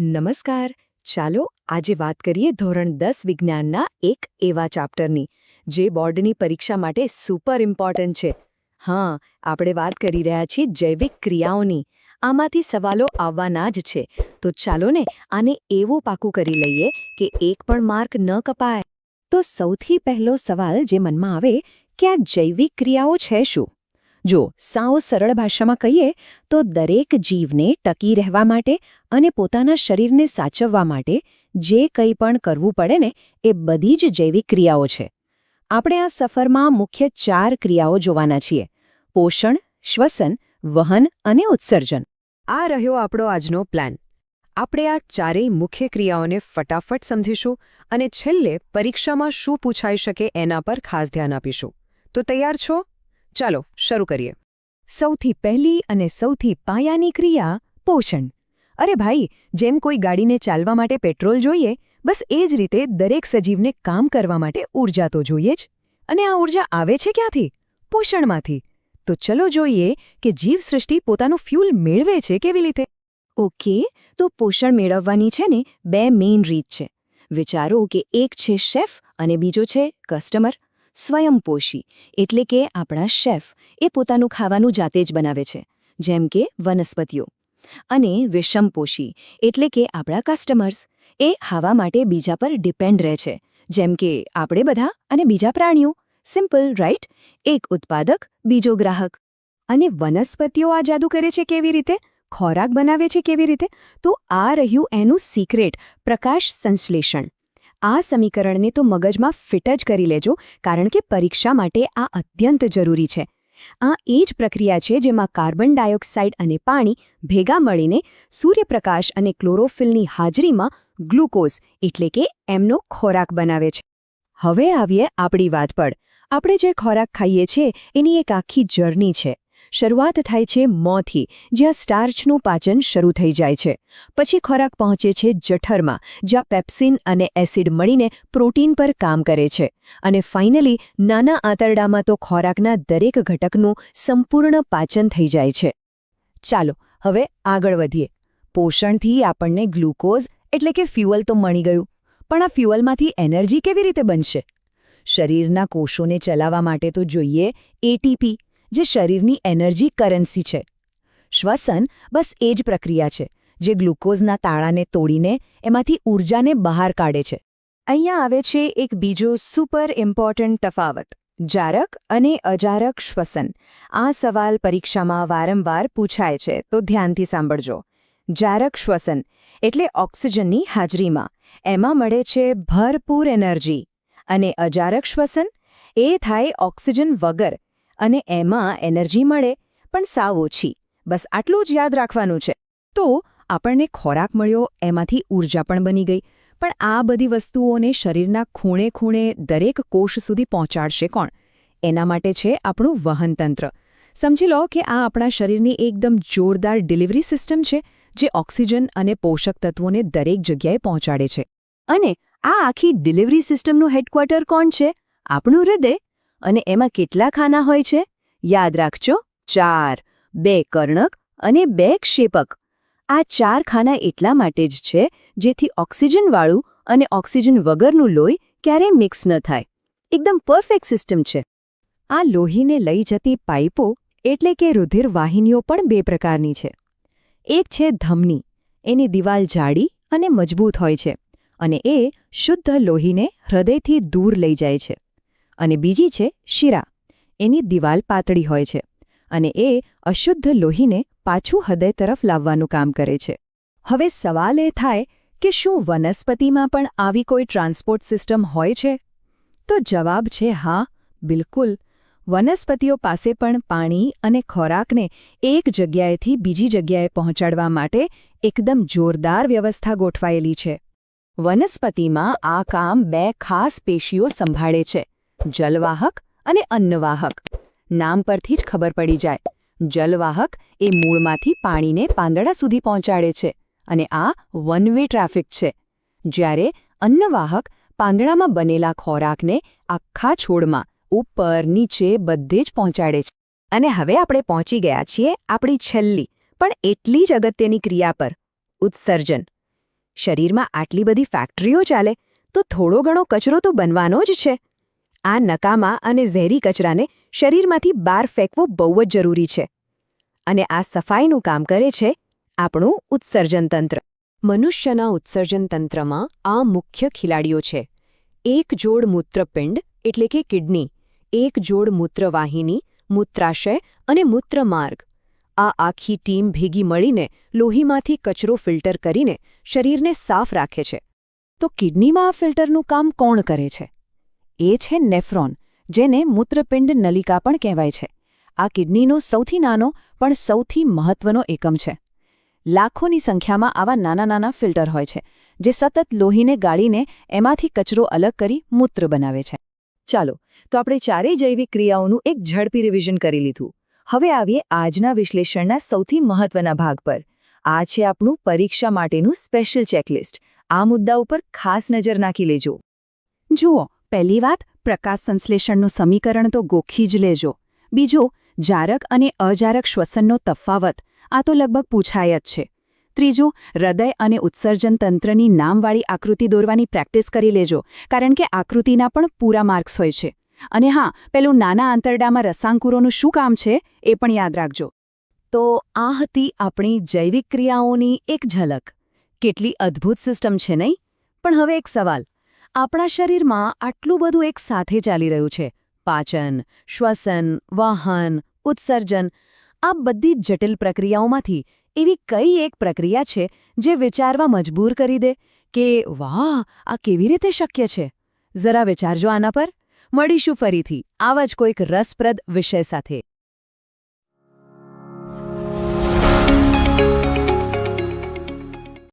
નમસ્કાર. ચાલો આજે વાત કરીએ ધોરણ દસ વિજ્ઞાનના એક એવા ચાપ્ટરની, જે બોર્ડની પરીક્ષા માટે સુપર ઇમ્પોર્ટન્ટ છે. હા, આપણે વાત કરી રહ્યા છીએ જૈવિક ક્રિયાઓની. આમાંથી સવાલો આવવાના જ છે. તો ચાલો ને આને એવું પાકું કરી લઈએ કે એક પણ માર્ક ન કપાય. તો સૌથી પહેલો સવાલ જે મનમાં આવે કે આ જૈવિક ક્રિયાઓ છે શું? જો સાવ સરળ ભાષામાં કહીએ, તો દરેક જીવને ટકી રહેવા માટે અને પોતાના શરીરને સાચવવા માટે જે કંઈ પણ કરવું પડે ને, એ બધી જ જૈવિક ક્રિયાઓ છે. આપણે આ સફરમાં મુખ્ય ચાર ક્રિયાઓ જોવાના છીએ. પોષણ, શ્વસન, વહન અને ઉત્સર્જન. આ રહ્યો આપણો આજનો પ્લાન. આપણે આ ચારેય મુખ્ય ક્રિયાઓને ફટાફટ સમજીશું અને છેલ્લે પરીક્ષામાં શું પૂછાઈ શકે એના પર ખાસ ધ્યાન આપીશું. તો તૈયાર છો? ચાલો, શરૂ કરીએ. સૌથી પહેલી અને સૌથી પાયાની ક્રિયા પોષણ. અરે ભાઈ, જેમ કોઈ ગાડીને ચાલવા માટે પેટ્રોલ જોઈએ, બસ એ જ રીતે દરેક સજીવને કામ કરવા માટે ઊર્જા તો જોઈએ જ. અને આ ઊર્જા આવે છે ક્યાંથી? પોષણમાંથી. તો ચલો જોઈએ કે જીવસૃષ્ટિ પોતાનું ફ્યુલ મેળવે છે કેવી રીતે? ઓકે, તો પોષણ મેળવવાની છે ને બે મેઇન રીત છે. વિચારો કે એક છે શેફ અને બીજો છે કસ્ટમર. સ્વયંપોષી, એટલે કે આપણા શેફ, એ પોતાનું ખાવાનું જાતે જ બનાવે છે, જેમ કે વનસ્પતિઓ. અને વિષમપોષી, એટલે કે આપણા કસ્ટમર્સ એ ખાવા માટે બીજા પર ડિપેન્ડ રહે છે, જેમ કે આપણે બધા અને બીજા પ્રાણીઓ. સિમ્પલ રાઈટ એક ઉત્પાદક, બીજો ગ્રાહક. અને વનસ્પતિઓ આ જાદુ કરે છે કેવી રીતે? ખોરાક બનાવે છે કેવી રીતે? તો આ રહ્યું એનું સિક્રેટ પ્રકાશ સંશ્લેષણ. આ સમીકરણને તો મગજમાં ફિટ જ કરી લેજો, કારણ કે પરીક્ષા માટે આ અત્યંત જરૂરી છે. આ એ જ પ્રક્રિયા છે જેમાં કાર્બન ડાયોક્સાઇડ અને પાણી ભેગા મળીને સૂર્યપ્રકાશ અને ક્લોરોફિલની હાજરીમાં ગ્લુકોઝ એટલે કે એમનો ખોરાક બનાવે છે. હવે આવીએ આપણી વાત પર. આપણે જે ખોરાક ખાઈએ છીએ, એની એક આખી જર્ની છે. શરૂઆત થાય છે મોંથી, જ્યાં સ્ટાર્ચનું પાચન શરૂ થઈ જાય છે. પછી ખોરાક પહોંચે છે જઠરમાં, જ્યાં પેપ્સિન અને એસિડ મળીને પ્રોટીન પર કામ કરે છે. અને ફાઇનલી, નાના આંતરડામાં તો ખોરાકના દરેક ઘટકનું સંપૂર્ણ પાચન થઈ જાય છે. ચાલો, હવે આગળ વધીએ. પોષણથી આપણને ગ્લુકોઝ, એટલે કે ફ્યુઅલ તો મળી ગયું, પણ આ ફ્યુઅલમાંથી એનર્જી કેવી રીતે બનશે? શરીરના કોષોને ચલાવવા માટે તો જોઈએ એટીપી જે શરીરની એનર્જી કરન્સી છે. શ્વસન બસ એ જ પ્રક્રિયા છે, જે ગ્લુકોઝના તાળાને તોડીને એમાંથી ઊર્જાને બહાર કાઢે છે. અહીંયા આવે છે એક બીજો સુપર ઇમ્પોર્ટન્ટ તફાવત, જારક અને અજારક શ્વસન. આ સવાલ પરીક્ષામાં વારંવાર પૂછાય છે, તો ધ્યાનથી સાંભળજો. જારક શ્વસન એટલે ઓક્સિજનની હાજરીમાં. એમાં મળે છે ભરપૂર એનર્જી. અને અજારક શ્વસન? એ થાય ઓક્સિજન વગર અને એમાં એનર્જી મળે, પણ સાવ ઓછી. બસ આટલું જ યાદ રાખવાનું છે. તો આપણને ખોરાક મળ્યો, એમાંથી ઊર્જા પણ બની ગઈ. પણ આ બધી વસ્તુઓને શરીરના ખૂણે ખૂણે દરેક કોષ સુધી પહોંચાડશે કોણ? એના માટે છે આપણું વહનતંત્ર સમજી લો કે આ આપણા શરીરની એકદમ જોરદાર ડિલિવરી સિસ્ટમ છે, જે ઓક્સિજન અને પોષક તત્વોને દરેક જગ્યાએ પહોંચાડે છે. અને આ આખી ડિલિવરી સિસ્ટમનું હેડક્વાર્ટર કોણ છે? આપણું હૃદય અને એમાં કેટલા ખાના હોય છે? યાદ રાખજો, ચાર. બે કર્ણક અને બે ક્ષેપક. આ ચાર ખાના એટલા માટે જ છે, જેથી ઓક્સિજનવાળું અને ઓક્સિજન વગરનું લોહી ક્યારેય મિક્સ ન થાય. એકદમ પરફેક્ટ સિસ્ટમ છે. આ લોહીને લઈ જતી પાઇપો એટલે કે રુધિર વાહિનીઓ પણ બે પ્રકારની છે. એક છે ધમની. એની દિવાલ જાડી અને મજબૂત હોય છે અને એ શુદ્ધ લોહીને હૃદયથી દૂર લઈ જાય છે. અને બીજી છે શિરા. એની દિવાલ પાતળી હોય છે અને એ અશુદ્ધ લોહીને પાછું હૃદય તરફ લાવવાનું કામ કરે છે. હવે સવાલ એ થાય કે શું વનસ્પતિમાં પણ આવી કોઈ ટ્રાન્સપોર્ટ સિસ્ટમ હોય છે? તો જવાબ છે હા, બિલકુલ. વનસ્પતિઓ પાસે પણ પાણી અને ખોરાકને એક જગ્યાએથી બીજી જગ્યાએ પહોંચાડવા માટે એકદમ જોરદાર વ્યવસ્થા ગોઠવાયેલી છે. વનસ્પતિમાં આ કામ બે ખાસ પેશીઓ સંભાળે છે. જલવાહક અને અન્નવાહક. નામ પરથી જ ખબર પડી જાય. જલવાહક એ મૂળમાંથી પાણીને પાંદડા સુધી પહોંચાડે છે અને આ વન વે ટ્રાફિક છે. જ્યારે અન્નવાહક પાંદડામાં બનેલા ખોરાકને આખા છોડમાં ઉપર, નીચે બધે જ પહોંચાડે છે. અને હવે આપણે પહોંચી ગયા છીએ આપણી છેલ્લી, પણ એટલી જ અગત્યની ક્રિયા પર, ઉત્સર્જન. શરીરમાં આટલી બધી ફેક્ટરીઓ ચાલે, તો થોડો ઘણો કચરો તો બનવાનો જ છે. આ નકામા અને ઝેરી કચરાને શરીરમાંથી બહાર ફેંકવો બહુ જ જરૂરી છે. અને આ સફાઈનું કામ કરે છે આપણું ઉત્સર્જન તંત્ર. મનુષ્યના ઉત્સર્જન તંત્રમાં આ મુખ્ય ખેલાડીઓ છે. એક જોડ મૂત્રપિંડ એટલે કે કિડની, એક જોડ મૂત્રવાહિની, મૂત્રાશય અને મૂત્રમાર્ગ. આ આખી ટીમ ભેગી મળીને લોહીમાંથી કચરો ફિલ્ટર કરીને શરીરને સાફ રાખે છે. તો કિડનીમાં આ ફિલ્ટરનું કામ કોણ કરે છે? એ છે નેફ્રોન, જેને મૂત્રપિંડ નલિકા પણ કહેવાય છે. આ કિડનીનો સૌથી નાનો પણ સૌથી મહત્વનો એકમ છે. લાખોની સંખ્યામાં આવા નાના નાના ફિલ્ટર હોય છે, જે સતત લોહીને ગાળીને એમાંથી કચરો અલગ કરી મૂત્ર બનાવે છે. ચાલો, તો આપણે ચારેય જૈવિક ક્રિયાઓનું એક ઝડપી રિવિઝન કરી લીધું. હવે આવીએ આજના વિશ્લેષણના સૌથી મહત્વના ભાગ પર. આ છે આપણું પરીક્ષા માટેનું સ્પેશિયલ ચેકલિસ્ટ આ મુદ્દા ઉપર ખાસ નજર નાખી લેજો. જુઓ પહેલી વાત, પ્રકાશ સંશ્લેષણનું સમીકરણ તો ગોખી જ લેજો. બીજો, જારક અને અજારક શ્વસનનો તફાવત, આ તો લગભગ પૂછાય જ છે. ત્રીજું, હૃદય અને ઉત્સર્જન તંત્રની નામવાળી આકૃતિ દોરવાની પ્રેક્ટિસ કરી લેજો, કારણ કે આકૃતિના પણ પૂરા માર્ક્સ હોય છે. અને હા, પેલું નાના આંતરડામાં રસાંકુરોનું શું કામ છે, એ પણ યાદ રાખજો. તો આ હતી આપણી જૈવિક ક્રિયાઓની એક ઝલક. કેટલી અદ્ભુત સિસ્ટમ છે નહીં? પણ હવે એક સવાલ. આપણા શરીરમાં આટલું બધું એક સાથે ચાલી રહ્યું છે. પાચન, શ્વસન, વાહન, ઉત્સર્જન, આ બધી જટિલ પ્રક્રિયાઓમાંથી એવી કઈ એક પ્રક્રિયા છે જે વિચારવા મજબૂર કરી દે કે, વાહ, આ કેવી રીતે શક્ય છે? જરા વિચારજો આના પર. મળીશું ફરીથી. આવા જ કોઈક રસપ્રદ વિષય સાથે.